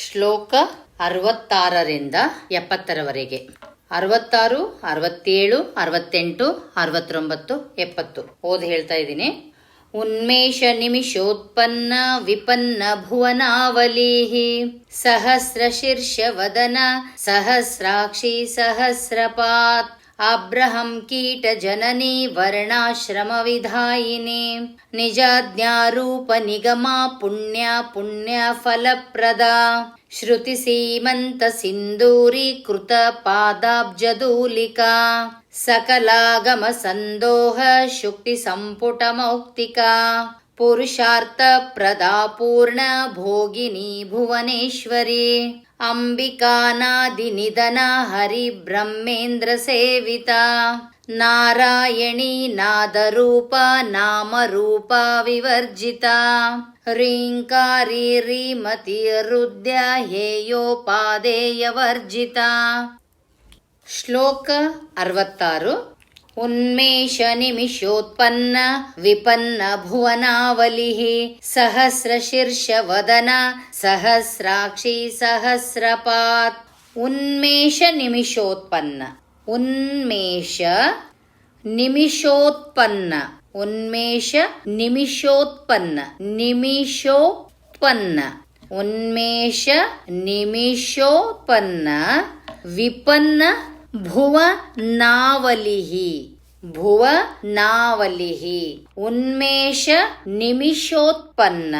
ಶ್ಲೋಕ ಅರವತ್ತಾರರಿಂದ ಎಪ್ಪತ್ತರವರೆಗೆ. ಅರವತ್ತಾರು, ಅರವತ್ತೇಳು, ಅರವತ್ತೆಂಟು, ಅರವತ್ತೊಂಬತ್ತು, ಎಪ್ಪತ್ತು. ಓದಿ ಹೇಳ್ತಾ ಇದ್ದೀನಿ. ಉನ್ಮೇಷ ನಿಮಿಷೋತ್ಪನ್ನ ವಿಪನ್ನ ಭುವನಾವಲಿ. ಸಹಸ್ರ ಶೀರ್ಷ ವದನ ಸಹಸ್ರಾಕ್ಷಿ ಸಹಸ್ರಪಾತ್. अब्रहम् कीट वर्णाश्रमविधायिने वर्णाश्रम निगमा पुण्या पुण्यफलप्रदा फल प्रदा श्रुतिसीमन्त सिन्दूरि कृत पादाब्जदूलिका सकलागम सन्दोह शुक्ति सम्पुट पूर्ण भोगिनी भुवनेश्वरी ಸಿಂಧೂರೀಕೃತ ಪಾದಾಬ್ಜದೂಲಿಕಾ ಸಕಲಾಗಮ ಸಂದೋಹ ಶುಕ್ತಿ ಸಂಪುಟ ಮೌಕ್ತಿಕಾ ಪುರುಷಾರ್ಥ ವರ್ಜಿತ. ಶ್ಲೋಕ ಭೋಗಿನಿ उन्मेष निमिषोत्पन्न विपन्न भुवनावलिः सहस्रशीर्षवदन सहस्राक्षी सहस्रपात्। उन्मेष निमिषोत्पन्न। उन्मेष निमिषोत्पन्न। उन्मेष निमिषोत्पन्न। निमिषोत्पन्न। उन्मेष निमिषोत्पन्न। विपन्न ಭುವ ನಾವಲಿಹಿ. ಭುವ ನಾವಲಿಹಿ. ಉನ್ಮೇಷ ನಿಮಿಷೋತ್ಪನ್ನ,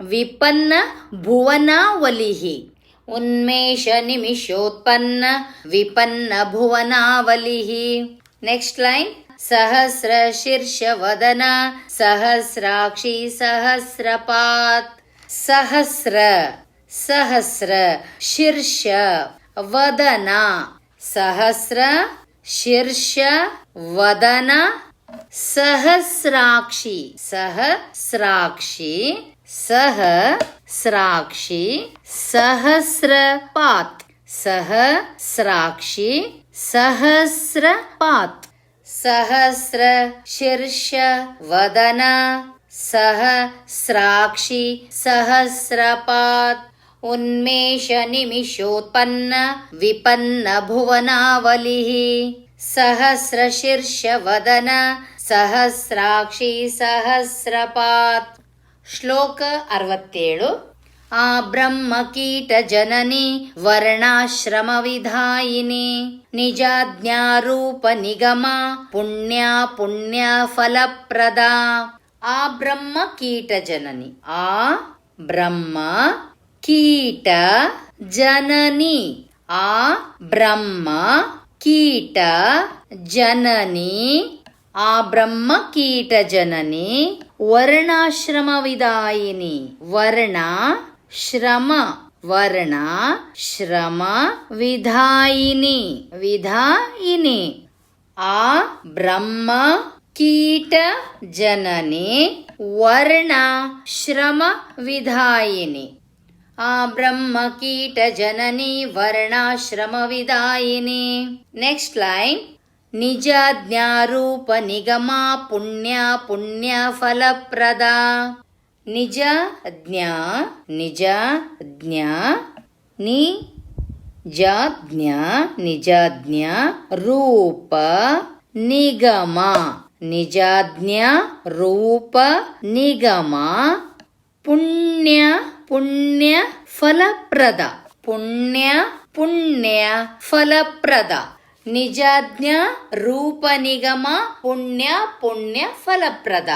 ವಿಪನ್ನ ಭುವನಾವಲಿಹಿ. ಉನ್ಮೇಷ ನಿಮಿಷೋತ್ಪನ್ನ, ವಿಪನ್ನ ಭುವನಾವಲಿಹಿ. ನೆಕ್ಸ್ಟ್ ಲೈನ್ ಸಹಸ್ರ ಶೀರ್ಷ ವದನ ಸಹಸ್ರಾಕ್ಷಿ ಸಹಸ್ರಪಾತ್. ಸಹಸ್ರ ಸಹಸ್ರ ಶೀರ್ಷ ವದನ సహస్ర శీర్ష వదన సహస్రాక్షి సహస్రాక్షి సహ స్రాక్షి సహస్రపాత్ సహస్రాక్షి सहस्रपात् सहस्र शीर्ष वदना सहस्राक्षि सहस्रपात् ಸಹಸ್ರ ಶೀರ್ಷ ವದನ ಸಹಸ್ರಾಕ್ಷಿ ಸಹಸ್ರಪಾತ್. ಶ್ಲೋಕ ಅರವತ್ತೇಳು. ಆ ಬ್ರಹ್ಮ ಕೀಟ ಜನನಿ ವರ್ಣಾಶ್ರಮ ವಿಧಾಯಿನಿ. ನಿಜಾಜ್ಞಾರೂಪ ನಿಗಮ ಪುಣ್ಯ ಪುಣ್ಯ ಫಲಪ್ರದ. ಆ ಬ್ರಹ್ಮ ಕೀಟ ಜನನಿ. ಆ ಬ್ರಹ್ಮ ಕೀಟ ಜನನಿ ಆ ಬ್ರಹ್ಮ ಕೀಟ ಜನನಿ ಆ ಬ್ರಹ್ಮ ಕೀಟ ಜನನಿ ವರ್ಣಾಶ್ರಮ ವಿದಾಯಿನಿ ವರ್ಣ ಶ್ರಮ ವರ್ಣ ಶ್ರಮ ವಿಧಾಯಿನಿ ವಿಧಾಯಿನಿ ಆ ಬ್ರಹ್ಮ ಕೀಟ ಜನನಿ ವರ್ಣ ಶ್ರಮ ವಿಧಾಯಿನಿ आ ब्रह्मकीटजननी वर्णाश्रमविदायिनी। नेक्स्ट् लैन् निजज्ञारूपनिगमा पुण्या पुण्यफलप्रदा। निज ज्ञा निज ज्ञा नि जाज्ञा निजाज्ञा रूप निगमा। निजाज्ञा रूप निगमा। ಪುಣ್ಯ ಪುಣ್ಯ ಫಲಪ್ರದ. ಪುಣ್ಯ ಪುಣ್ಯ ಫಲಪ್ರದ. ನಿಜಾಜ್ಞ, ರೂಪ ನಿಗಮ, ಪುಣ್ಯ ಪುಣ್ಯ ಫಲಪ್ರದ.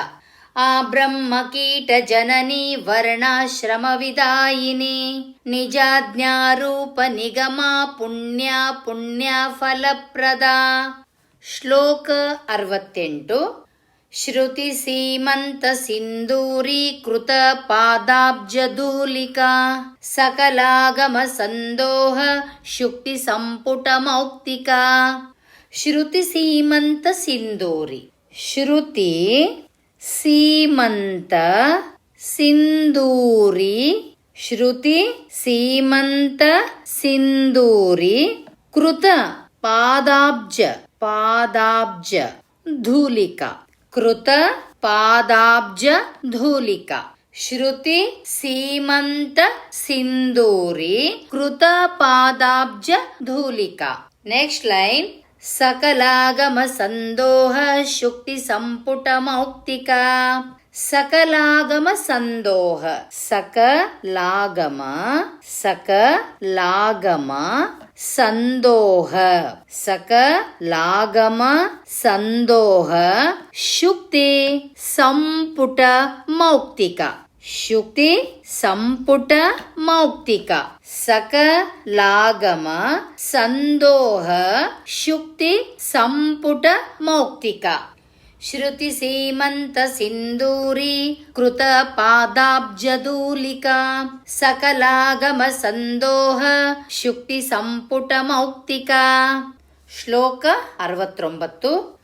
ಆ ಬ್ರಹ್ಮ ಕೀಟ ಜನನಿ, ವರ್ಣಾಶ್ರಮ ವಿದಾಯಿನಿ. ನಿಜಾಜ್ಞಾರೂಪ ನಿಗಮ, ಪುಣ್ಯ ಪುಣ್ಯ ಫಲಪ್ರದ. ಶ್ಲೋಕ ಅರವತ್ತೆಂಟು. श्रुतिसीमन्तसिन्दूरीकृतपादाब्जधूलिका सकलागमसन्दोह शुक्तिसम्पुटमौक्तिका श्रुतिसीमन्तसिन्दूरि श्रुति सीमन्त सिन्दूरि श्रुति सीमन्त सिन्दूरि कृत पादाब्ज पादाब्ज धूलिका కృత పాదాబ్జ ధూలిక శృతి సీమంత సింధూరి కృత పాదాబ్జ ధూలిక నెక్స్ట్ లైన్ सकलागमसन्दोहशुक्तिसम्पुटमौक्तिका। सकलागमसन्दोह सकलागम सकलागम सकलागम सन्दोह सकलागम सन्दोह शुक्ति सम्पुट मौक्तिका ಶುಕ್ತಿ, ಸಂಪುಟ, ಮೌಕ್ತಿಕ. ಸಕಲಾಗಮ, ಸಂದೋಹ, ಶುಕ್ತಿ, ಸಂಪುಟ, ಮೌಕ್ತಿಕ. ಶ್ರುತಿ ಸೀಮಂತ ಸಿಂಧೂರಿ, ಕೃತ ಪಾದಾಬ್ಜದೂಲಿಕಾ. ಸಕಲಾಗಮ, ಸಂದೋಹ, ಶುಕ್ತಿ, ಸಂಪುಟ, ಮೌಕ್ತಿಕ. ಶ್ಲೋಕ ಅರವತ್ತೊಂಬತ್ತು.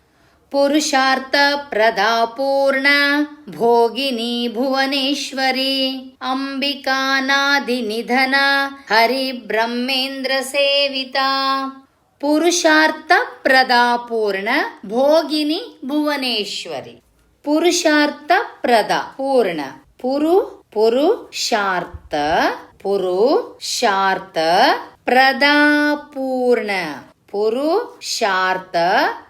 ಪುರುಷಾರ್ಥ ಪ್ರದಾಪೂರ್ಣ ಭೋಗಿನಿ ಭುವನೇಶ್ವರಿ. ಅಂಬಿಕಾನಾದಿ ನಿಧನ ಹರಿ ಬ್ರಹ್ಮೇಂದ್ರ ಸೇವಿತ ಪುರುಷಾರ್ಥ ಪ್ರದಾಪೂರ್ಣ. ಭೋಗಿನಿ ಭುವನೇಶ್ವರಿ पुरु पुरुषार्थ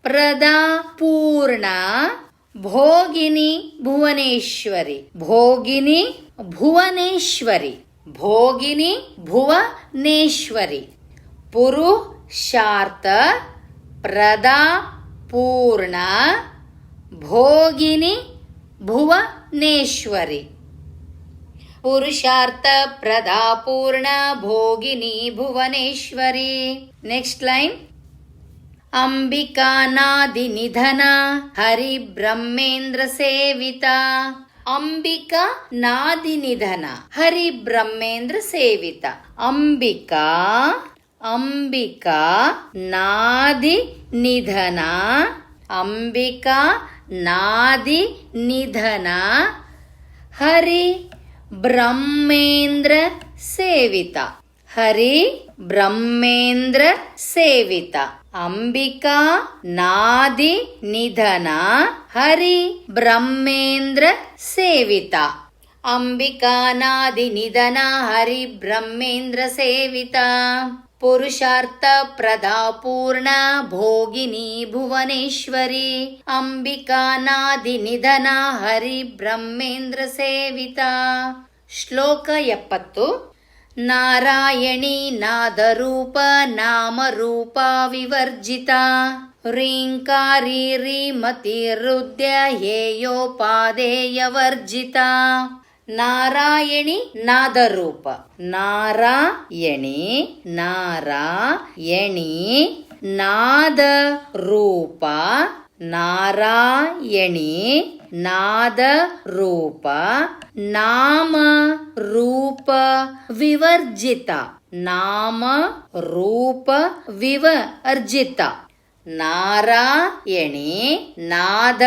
प्रदा पूर्णा भोगिनी भुवनेश्वरी। भोगिनी भुवनेश्वरी। भोगिनी भुवनेश्वरी। पुरुषार्थ प्रदा पूर्णा भोगिनी भुवनेश्वरी। ಭುವನೇಶ್ವರಿ ನೆಕ್ಸ್ಟ್ ಲೈನ್ ಅಂಬಿಕಾನಾದಿ ನಿಧನ ಹರಿ ಬ್ರಹ್ಮೇಂದ್ರ ಸೇವಿತ ಅಂಬಿಕಾ ನಾದಿ ನಿಧನ ಹರಿ ಬ್ರಹ್ಮೇಂದ್ರ ಸೇವಿತ ಅಂಬಿಕಾ ಅಂಬಿಕಾ ನಾದಿ ನಿಧನ ಅಂಬಿಕಾ ನಾದಿ ನಿಧನ ಹರಿ బ్రహ్మేంద్ర సేవిత. హరి బ్రహ్మేంద్ర సేవిత. అంబికా నాది నిధన. హరి బ్రహ్మేంద్ర సేవిత. అంబికా నాది నిధన. హరి బ్రహ్మేంద్ర సేవిత. पुरुषार्थप्रदा पूर्णा भोगिनी भुवनेश्वरी अम्बिकानादिनिधना हरिब्रह्मेन्द्रसेविता। श्लोक एप्तु नारायणी नादरूप नामरूपा विवर्जिता ह्रीङ्कारी रीमति हेयोपादेयवर्जिता ನಾರಾಯಣಿ ನಾದರೂಪ. ನಾರಾಯಣಿ ನಾರಾಯಣಿ ನಾದ ರೂಪ ನಾರಾಯಣಿ ನಾದ ರೂಪ ನಾಮ ರೂಪ ವಿವರ್ಜಿತ. ನಾಮ ರೂಪ ವಿವರ್ಜಿತ. ನಾರಾಯಣಿ ನಾದ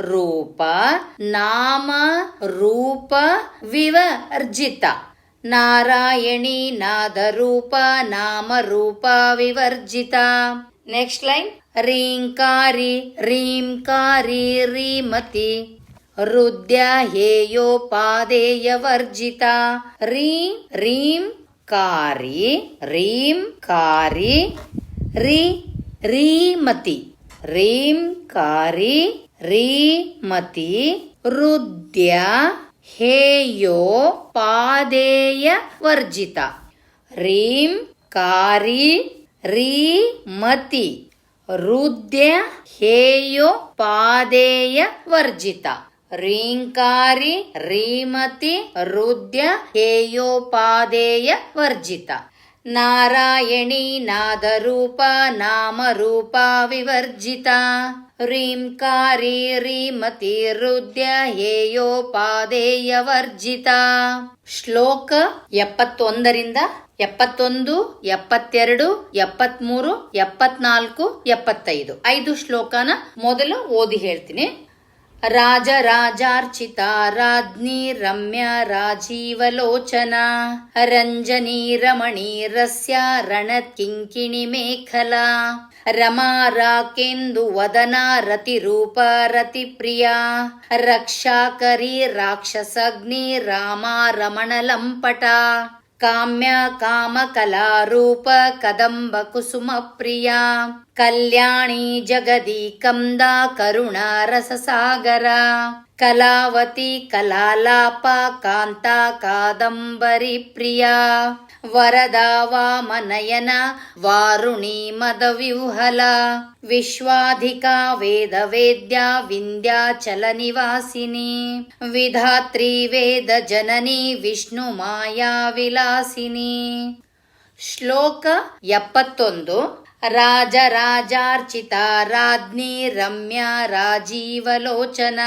ರೂಪ ನಾಮ ರೂಪ ವಿವರ್ಜಿತ. ನಾರಾಯಣಿ ನಾದ ರೂಪ ನಾಮ ರೂಪ ವಿವರ್ಜಿತ. ನೆಕ್ಸ್ಟ್ ಲೈನ್ ರೀಂಕಾರಿ ರೀಂಕಾರಿ, ರೀಮತಿ. ಹೃದಯ ಹೇಯೋಪಾದೇಯ ವರ್ಜಿತ. ರೀಂ ರೀಂ ಕಾರಿ ರೀಂ ಕಾರಿ ರೀ रीमति। रीं कारि रीमति, रुद्य, हेयो, पादेय, वर्जित। रीं कारि रीमति, रुद्य, हेयो, पादेय, वर्जित। रीङ्कारि रीमति, रुद्य हेयोपादेय वर्जित। ನಾರಾಯಣಿ ನಾದರೂಪ ನಾಮರೂಪ ವಿವರ್ಜಿತ. ರೀಂಕಾರಿ ರೀಮತಿ ಹೃದಯ ಹೇಯೋಪಾದೇಯ ವರ್ಜಿತ. ಶ್ಲೋಕ ಎಪ್ಪತ್ತೊಂದರಿಂದ ಎಪ್ಪತ್ತೊಂದು ಎಪ್ಪತ್ತೆರಡು राजराजार्चिता राज्ञी रम्या राजीवलोचना रञ्जनी रमणीरस्या रणत्किङ्किणिमेखला रमा राकेन्दुवदना रतिरूपा रतिप्रिया रक्षाकरी राक्षसग्नि रामा रमणलम्पटा काम्य कामकलारूप कदम्बकुसुमप्रिया कल्याणी जगदी कन्दा करुणा रससागरा कलावती कलालापा कान्ता कादम्बरी प्रिया वरदा वामनयन वारुणी मदविह्वला विश्वाधिका वेदवेद्या विन्ध्याचलनिवासिनी विधात्री वेदजननी ವಿಷ್ಣುಮಾಯಾ ವಿಲಾಸಿನಿ ಶ್ಲೋಕ ಎಪ್ಪತ್ತೊಂದು ರಾಜರಾಜಾರ್ಚಿತ ರಾಜ್ಞಿ ರಮ್ಯಾ ರಾಜೀವಲೋಚನ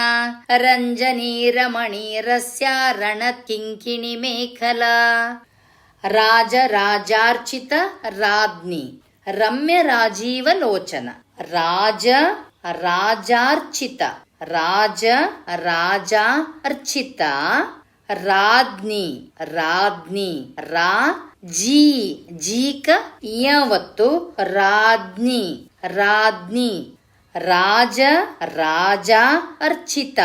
ರಂಜನಿ ರಮಣಿ ರಸ್ಯ ರಣತ್ಕಿಂಕಿಣಿ ಮೇಖಲಾ ರಾಜರಾಜಾರ್ಚಿತ ರಾಜ್ಞಿ, ರಮ್ಯ ರಾಜೀವಲೋಚನ ರಾಜ ರಾಜಾರ್ಚಿತ, ರಾಜ ರಾಜ ಅರ್ಚಿತ ರಾಜ್ಞಿ ರಾಜ್ಞಿ, ರಾ, ಜೀ, ಜೀಕ, ಯವತ್ತು, ರಾಜ್ಞಿ ರಾಜ್ಞಿ. ರಾಜ ರಾಜ ಅರ್ಚಿತ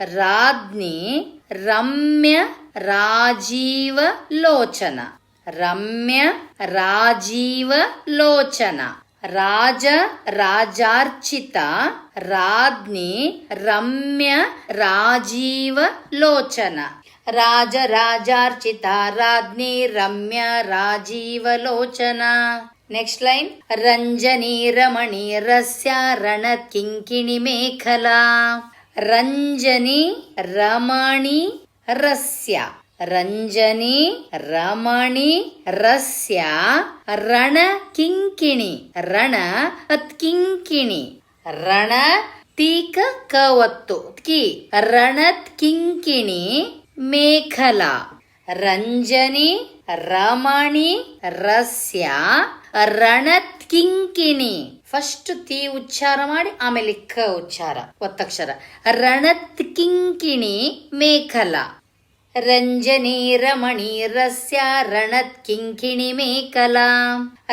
ರಾಜ್ಞಿ, ರಮ್ಯ రాజీవ లోచన రమ్య రాజీవ లోచన రాజ రాజార్చిత. రాజ్ని రమ్య రాజీవ లోచన రాజ రాజార్చిత. రాజ్ని రమ్య రాజీవ లోచన నెక్స్ట్ లైన్. రంజని రమణి రస్య రణ కింకిణి మేఖల. రంజని రమణి ರಸ್ಯ. ರಂಜನಿ, ರಮಣಿ, ರಸ್ಯ. ರಣ, ಕಿಂಕಿಣಿ. ರಣ, ಅತ್ಕಿಂಕಿಣಿ. ರಣ, ತೀಕ, ಕವತ್ತು. ಕಿ ರಣತ್ ಕಿಂಕಿಣಿ ಮೇಖಲಾ. ರಂಜನಿ, ರಮಣಿ, ರಸ್ಯ ರಣತ್ ಕಿಂಕಿಣಿ ಫಸ್ಟ್ ತಿ ಉಚ್ಚಾರ ಮಾಡಿ, ಆಮೇಲೆ ಕ ಉಚ್ಚಾರ. ಒತ್ತಕ್ಷರ. ರಣತ್ ಕಿಂಕಿಣಿ ಮೇಖಲಾ. ರಂಜನಿ ರಮಣಿ ರಸ್ಯ ರಣತ್ ಕಿಂಕಿಣಿ ಮೇಖಲಾ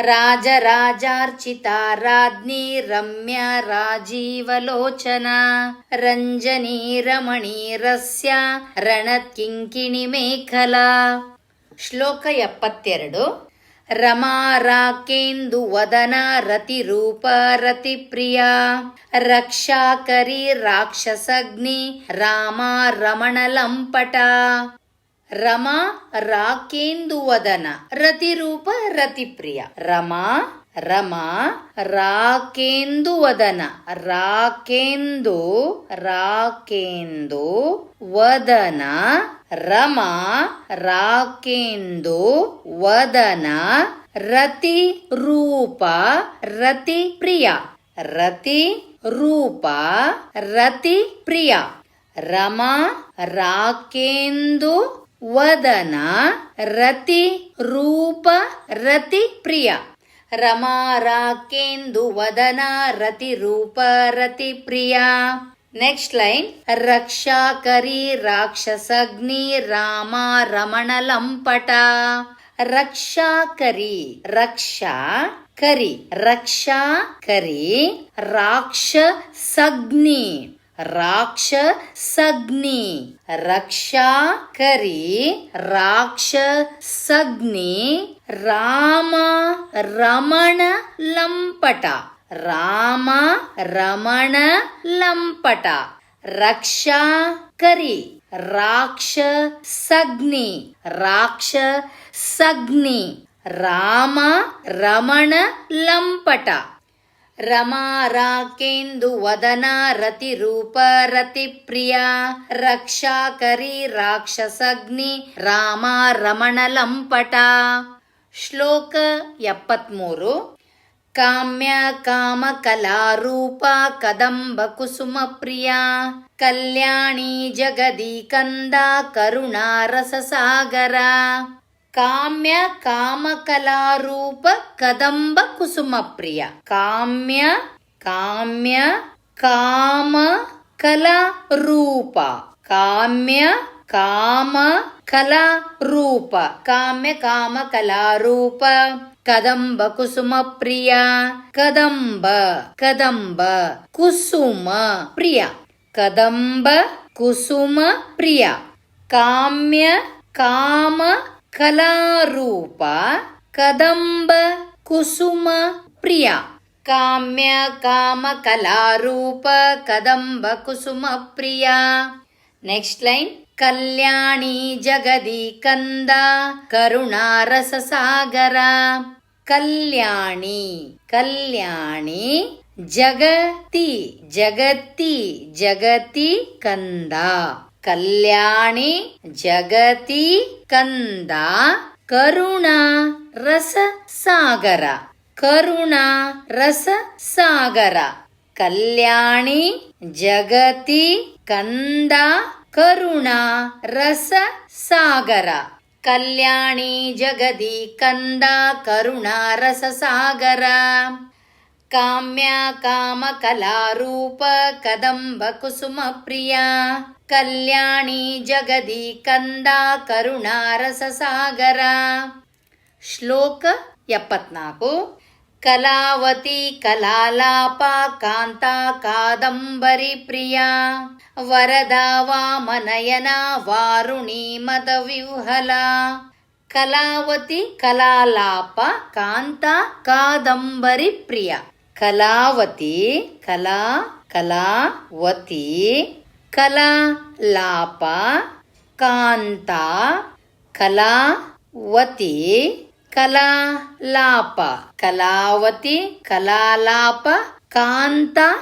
ರಾಜರಾಜಾರ್ಚಿತ ರಾಜ್ಞಿ ರಮ್ಯ ರಾಜೀವಲೋಚನ ರಂಜನಿ ರಮಣಿ ರಸ್ಯ ರಣತ್ ಕಿಂಕಿಣಿ ಮೇಖಲಾ ಶ್ಲೋಕ ಎಪ್ಪತ್ತೆರಡು. ರಮಾ ರಾಕೇಂದು ವದನ ರತಿ ರೂಪ ರತಿ ಪ್ರಿಯ. ರಕ್ಷಾಕರಿ ರಾಕ್ಷಸಗ್ನಿ ರಾಮ ರಮಣ ಲಂಪಟ. ರಮಾ ರಾಕೇಂದು ವದನ ರತಿ ರೂಪ ರತಿ ಪ್ರಿಯ. ರಮಾ ರಮಾ, ರಾಕೇಂದು ವದನ. ರಾಕೇಂದು ರಾಕೇಂದು ವದನ. ರಮಾ, ರಾಕೇಂದು ವದನ. ರತಿ ರೂಪ, ರತಿ ಪ್ರಿಯ. ರತಿ ರೂಪ, ರತಿ ಪ್ರಿಯ. ರಮಾ, ರಾಕೇಂದು ವದನ. ರತಿ ರೂಪ, ರತಿ ಪ್ರಿಯ. ರಮಾ ರಾಕೇಂದು ವದನ ರತಿ ರೂಪ ರತಿ ಪ್ರಿಯ. ನೆಕ್ಸ್ಟ್ ಲೈನ್ ರಕ್ಷಾಕರಿ ರಾಕ್ಷಸಗ್ನಿ ರಾಮ ರಮಣ ಲಂಪಟ. ರಕ್ಷಾಕರಿ ರಕ್ಷಾ ಕರಿ ರಕ್ಷಾ ಕರಿ ರಾಕ್ಷಸಗ್ನಿ ರಾಕ್ಷಸಗ್ನಿ. ರಕ್ಷಾ ಕರಿ ರಾಕ್ಷಸಗ್ನಿ. ರಾಮ ರಮಣ ಲಂಪಟ. ರಾಮ ರಮಣ ಲಂಪಟ. ರಕ್ಷಾ ಕರಿ ರಾಕ್ಷಸಗ್ನಿ. ರಾಕ್ಷಸಗ್ನಿ. ರಾಮ ರಮಣ ಲಂಪಟ. ರೂಪ ರತಿ ಪ್ರಿಯ. ರಕ್ಷಾಕರಿ ರಾಕ್ಷಸಗ್ನಿ ರಾಮ ರಮಣಲಂಪಟ ಶ್ಲೋಕ ಎಪ್ಪತ್ಮೂರು. ಕಾಮ್ಯ ಕಾಮ ಕಲಾರೂಪ ಕದಂಬ ಕುಸುಮ ಪ್ರಿಯ. ಕಲ್ಯಾಣಿ ಜಗದಿ ಕಂದ ಕರುಣಾ ರಸ ಸಾಗರ. కామ్య కామకళారూప కదంబ కుసుమప్రియ. కామ్య కామ్య కామ కళారూప కామ్య కామ కళారూప కామ్య కామ కళారూప కదంబ కుసుమ ప్రియ కదంబ కదంబ కుసుమ ప్రియ కదంబ కుసుమ ప్రియ కామ్య కామ ಕಲಾರೂಪ, ಕದಂಬ, ಕುಸುಮ, ಪ್ರಿಯ. ಕಾಮ್ಯ, ಕಾಮ, ಕಲಾರೂಪ, ಕದಂಬ, ಕುಸುಮ, ಪ್ರಿಯ. ನೆಕ್ಸ್ಟ್ ಲೈನ್ ಕಲ್ಯಾಣಿ ಜಗದಿ ಕಂದ ಕರುಣಾರಸ ಸಾಗರ ಕಲ್ಯಾಣಿ ಕಲ್ಯಾಣಿ, ಜಗತಿ ಜಗತಿ ಜಗತಿ ಕಂದ. ಕಲ್ಯಾಣಿ ಜಗತಿ ಕಂದ ಕರುಣ ರಸ ಸಾಗರ. ಕರುಣ ರಸ ಸಾಗರ. ಕಲ್ಯಾಣಿ ಜಗತಿ ಕಂದ ಕರುಣ ರಸ ಸಾಗರ. ಕಲ್ಯಾಣಿ ಜಗದಿ ಕಂದ ಕರುಣ ರಸ ಸಾಗರ. ಕಾಮ್ಯ ಕಾಮ ಕಲಾರೂಪ ಕದಂಬ ಕುಸುಮ ಪ್ರಿಯ. ಕಲ್ಯಾಣಿ ಜಗದಿ ಕಂದ ಕರುಣಾರಸಸಾಗರ. ರಸ ಸಾಗರ ಶ್ಲೋಕ ಎಪ್ಪತ್ನಾಲ್ಕು. ಕಲಾವತಿ ಕಲಾಲಾಪ ಕಾಂತ ಕಾದಂಬರಿ ಪ್ರಿಯ. ವರದ ವಾಮನಯನ ವಾರುಣಿ ಮದ ವಿಹ್ವಲ. ಕಲಾವತಿ ಕಲಾಲಾಪ ಕಾಂತ ಕಾದಂಬರಿ ಪ್ರಿಯ. ಕಲಾವತಿ ಕಲಾ ಕಲಾವತಿ కళాలాప కాంత కళావతి కళాలాప కళావతి కళాలాప కాంత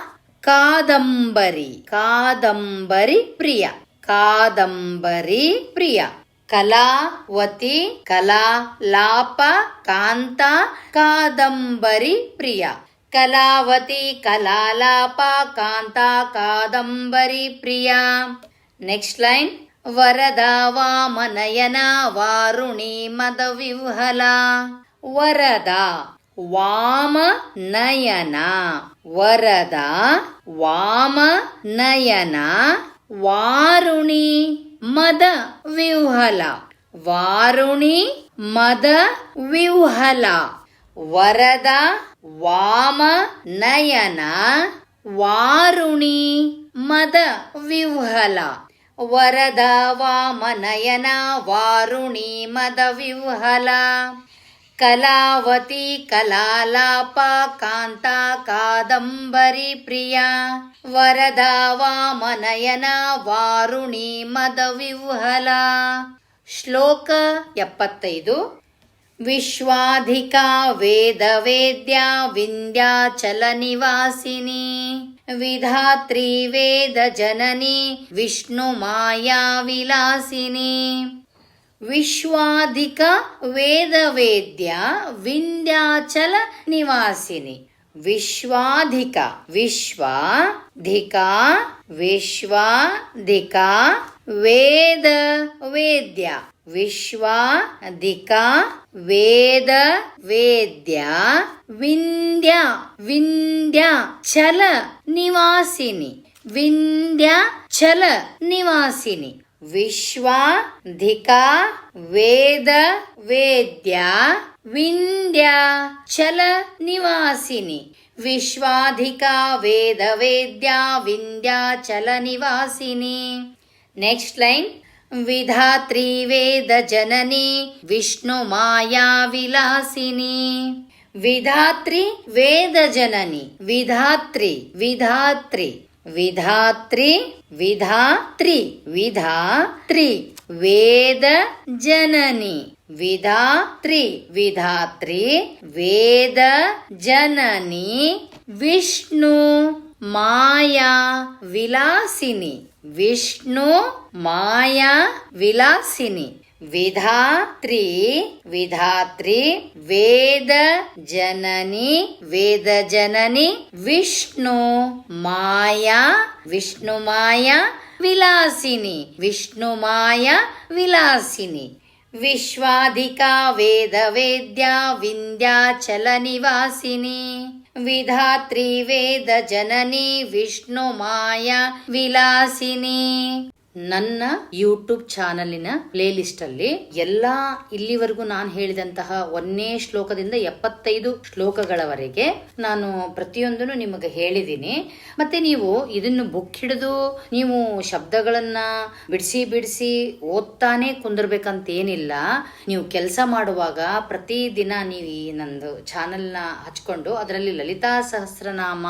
కాదంబరి. కాదంబరి ప్రియ. కాదంబరి ప్రియ. కళావతి కళాలాప కాంత కాదంబరి ప్రియ. కళావతి కళాలాప కాంతా కాదంబరి ప్రియా. నెక్స్ట్ లైన్ వరదా వామనయన వారుణి మద వివహల వరద వామ నయన వరద వామ నయన వారుణి మద వివహల వారుణి మద వివహల వరద ವಾಮ ನಯನ ವಾರುಣಿ ಮದ ವಿಹ್ವಲ ವರದ ವಾಮನಯನ ವಾರುಣಿ ಮದ ವಿಹ್ವಲ ಕಲಾವತಿ ಕಲಾಲಾಪ ಕಾಂತ ಕಾದಂಬರಿ ಪ್ರಿಯ. ವರದ ವಾಮನಯನ ವಾರುಣಿ ಮದ ವಿಹ್ವಲ ಶ್ಲೋಕ ಎಪ್ಪತ್ತೈದು. विश्वाधिका वेदवेद्या विन्द्याचलनिवासिनी विधात्री वेदजननी विलासिनी। विश्वाधिक वेद वेद्या विंध्याचल निवासिनी विश्वाधिक विश्वाधिका विश्वाधिका वेद वेद्या ವಿಶ್ವಾಧಿಕ ವಿಶ್ವಾಧಿಕ ವಿಶ್ವಾಧಿಕ ವೇದ ವೇದ್ಯ ವಿಶ್ವಾಧಿಕ ವೇದ ವೇದ್ಯ ವಿಂಧ್ಯ ವಿಂಧ್ಯ ಚಲ ನಿವಾಸಿನಿ ವಿಂಧ್ಯ ಚಲ ನಿವಾಸಿನಿ ವಿಶ್ವಾಧಿಕ ವೇದ ವೇದ್ಯ ವಿಂಧ್ಯ ಚಲ ನಿವಾಸಿನಿ ವಿಶ್ವಾಧಿಕ ವೇದ ವೇದ್ಯ ವಿಂಧ್ಯ ಚಲ ನಿವಾಸಿನಿ ನೆಕ್ಸ್ಟ್ ಲೈನ್ विधात्री वेद जननी विष्णु विधात्री वेदजननी, विधात्री विधात्री विधात्री विधात्री विधात्री वेद जननी विधात्री विधात्री वेद जननी विष्णु माया विलासिनी విష్ణు మాయా విలాసిని విధాత్రి విధాత్రి వేద జనని వేద జనని విష్ణు మాయా విష్ణుమాయ విలాసిని విష్ణుమాయ విలాసిని విశ్వాధికా వేద వేద్యా వింధ్యాచల నివాసిని विधात्री वेदजननी विष्णुमाया विलासिनी ನನ್ನ ಯೂಟ್ಯೂಬ್ ಚಾನಲಿನ ಪ್ಲೇಲಿಸ್ಟ್ ಅಲ್ಲಿ ಎಲ್ಲಾ ಇಲ್ಲಿವರೆಗೂ ನಾನು ಹೇಳಿದಂತಹ ಒಂದನೇ ಶ್ಲೋಕದಿಂದ ಎಪ್ಪತ್ತೈದು ಶ್ಲೋಕಗಳವರೆಗೆ ನಾನು ಪ್ರತಿಯೊಂದನ್ನು ನಿಮಗೆ ಹೇಳಿದ್ದೀನಿ. ಮತ್ತೆ ನೀವು ಇದನ್ನು ಬುಕ್ ಹಿಡಿದು ನೀವು ಶಬ್ದಗಳನ್ನ ಬಿಡಿಸಿ ಬಿಡಿಸಿ ಓದ್ತಾನೆ ಕುಂದಿರ್ಬೇಕಂತ ಏನಿಲ್ಲ ನೀವು ಕೆಲಸ ಮಾಡುವಾಗ ಪ್ರತಿದಿನ ನೀವು ಈ ನಂದು ಚಾನಲ್ನ ಹಚ್ಕೊಂಡು ಅದರಲ್ಲಿ ಲಲಿತಾ ಸಹಸ್ರನಾಮ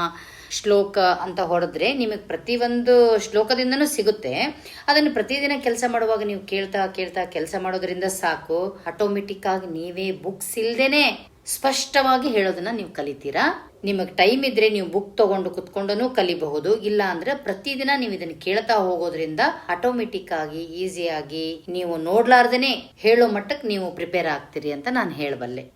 ಶ್ಲೋಕ ಅಂತ ಹೊಡೆದ್ರೆ ನಿಮಗೆ ಪ್ರತಿಯೊಂದು ಶ್ಲೋಕದಿಂದನೂ ಸಿಗುತ್ತೆ. ಅದನ್ನು ಪ್ರತಿದಿನ ಕೆಲಸ ಮಾಡುವಾಗ ನೀವು ಕೇಳ್ತಾ ಕೇಳ್ತಾ ಕೆಲಸ ಮಾಡೋದ್ರಿಂದ ಸಾಕು. ಆಟೋಮೆಟಿಕ್ ಆಗಿ ನೀವೇ ಬುಕ್ಸ್ ಇಲ್ದೇನೆ ಸ್ಪಷ್ಟವಾಗಿ ಹೇಳೋದನ್ನ ನೀವು ಕಲಿತೀರಾ? ನಿಮಗೆ ಟೈಮ್ ಇದ್ರೆ ನೀವು ಬುಕ್ ತಗೊಂಡು ಕುತ್ಕೊಂಡೂ ಕಲಿಬಹುದು. ಇಲ್ಲ ಅಂದ್ರೆ ಪ್ರತಿದಿನ ನೀವು ಇದನ್ನ ಕೇಳ್ತಾ ಹೋಗೋದ್ರಿಂದ ಆಟೋಮೆಟಿಕ್ ಆಗಿ ಈಸಿಯಾಗಿ ನೀವು ನೋಡ್ಲಾರ್ದೇನೆ ಹೇಳೋ ಮಟ್ಟಕ್ಕೆ ನೀವು ಪ್ರಿಪೇರ್ ಆಗ್ತೀರಿ ಅಂತ ನಾನು ಹೇಳಬಲ್ಲೆ.